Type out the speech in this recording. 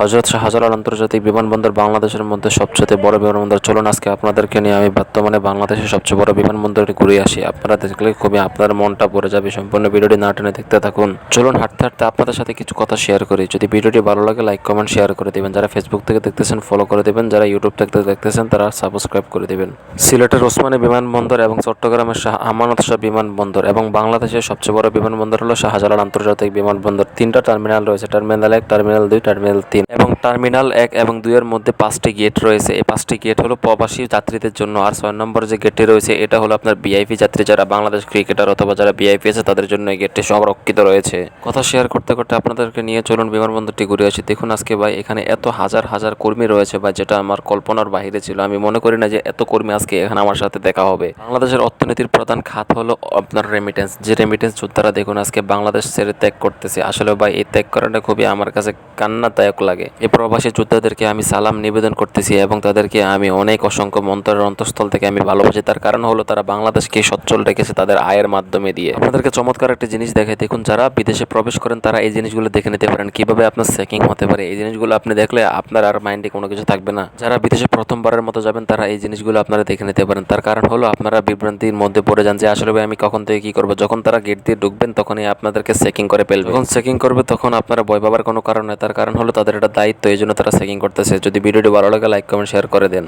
হজরত শাহজালাল আন্তর্জাতিক বিমানবন্দর বাংলাদেশের মধ্যে সবচেয়ে বড় বিমানবন্দর। চলুন আজকে আপনাদেরকে নিয়ে আমি বর্তমানে বাংলাদেশের সবচেয়ে বড় বিমানবন্দরটি ঘুরে আসি। আপনারা দেখলে খুবই আপনার মনটা পড়ে যাবে। সম্পূর্ণ ভিডিওটি না টেনে দেখতে থাকুন। চলুন হাঁটতে হাঁটতে আপনাদের সাথে কিছু কথা শেয়ার করি। যদি ভিডিওটি ভালো লাগে লাইক কমেন্ট শেয়ার করে দিবেন। যারা ফেসবুক থেকে দেখতেছেন ফলো করে দিবেন। যারা ইউটিউব থেকে দেখতেছেন, তারা সাবস্ক্রাইব করে দিবেন। সিলেটের ওসমানী বিমানবন্দর এবং চট্টগ্রামের শাহ আমানত শাহ বিমানবন্দর এবং বাংলাদেশের সবচেয়ে বড় বিমানবন্দর হলো শাহজালাল আন্তর্জাতিক বিমানবন্দর। তিনটা টার্মিনাল রয়েছে। টার্মিনাল এক টার্মিনাল দুই টার্মিনাল তিন। এবং টার্মিনাল এক এবং দুইয়ের মধ্যে পাঁচটি গেট রয়েছে। এই পাঁচটি গেট হলো প্রবাসী যাত্রীদের জন্য আর ছয় নম্বর যে গেটটি রয়েছে, এটা হলো আপনার বিআইপি যাত্রী যারা বাংলাদেশ ক্রিকেটার অথবা যারা বিআইপি আছে, তাদের জন্য এই গেটটি সংরক্ষিত রয়েছে। কথা শেয়ার করতে করতে আপনাদেরকে নিয়ে চলুন বিমানবন্দরটি ঘুরে আসি। দেখুন আজকে ভাই, এখানে এত হাজার হাজার কর্মী রয়েছে ভাই, যেটা আমার কল্পনার বাইরে ছিল। আমি মনে করি না যে এত কর্মী আজকে এখানে আমার সাথে দেখা হবে। বাংলাদেশের অর্থনীতির প্রধান খাত হলো আপনার রেমিটেন্স যে রেমিটেন্স যোদ্ধারা দেখুন আজকে বাংলাদেশ ছেড়ে ত্যাগ করতেছে। আসলে ভাই, এই ত্যাগ করাটা খুবই আমার কাছে কান্নাদায়ক লাগে। এই প্রবাসী যোদ্ধাদেরকে আমি সালাম নিবেদন করতেছি এবং তাদেরকে আমি অনেক অসংখ্য মন্ত্রের অন্তঃস্থল থেকে আমি ভালোবাসি। তার কারণ হলো তারা বাংলাদেশকে সচ্ছল রেখেছে তাদের আয়ের মাধ্যমে দিয়ে। আপনাদেরকে চমৎকার একটা জিনিস দেখায় দেখুন, যারা বিদেশে প্রবেশ করেন, তারা এই জিনিসগুলো দেখে নিতে পারেন। কীভাবে আপনার চেকিং হতে পারে? এই জিনিসগুলো আপনি দেখলে আপনার আর মাইন্ডে কোনো কিছু থাকবে না। যারা বিদেশে প্রথমবারের মতো যাবেন, তারা এই জিনিসগুলো আপনারা দেখে নিতে পারেন। তার কারণ হলো আপনারা বিভ্রান্তির মধ্যে পড়ে যান যে, আসলে আমি কখন থেকে কি করব? যখন তারা গেট দিয়ে ঢুকবেন, তখনই আপনাদেরকে চেকিং করে ফেলবে। যখন চেকিং করবে, তখন আপনারা ভয় পাবার কোনো কারণ নেই। তার কারণ হলো তাদের দায়িত্ব, এই জন্য তারা চেকিং করতেছে। যদি ভিডিওটি ভালো লাগে লাইক কমেন্ট শেয়ার করে দেন।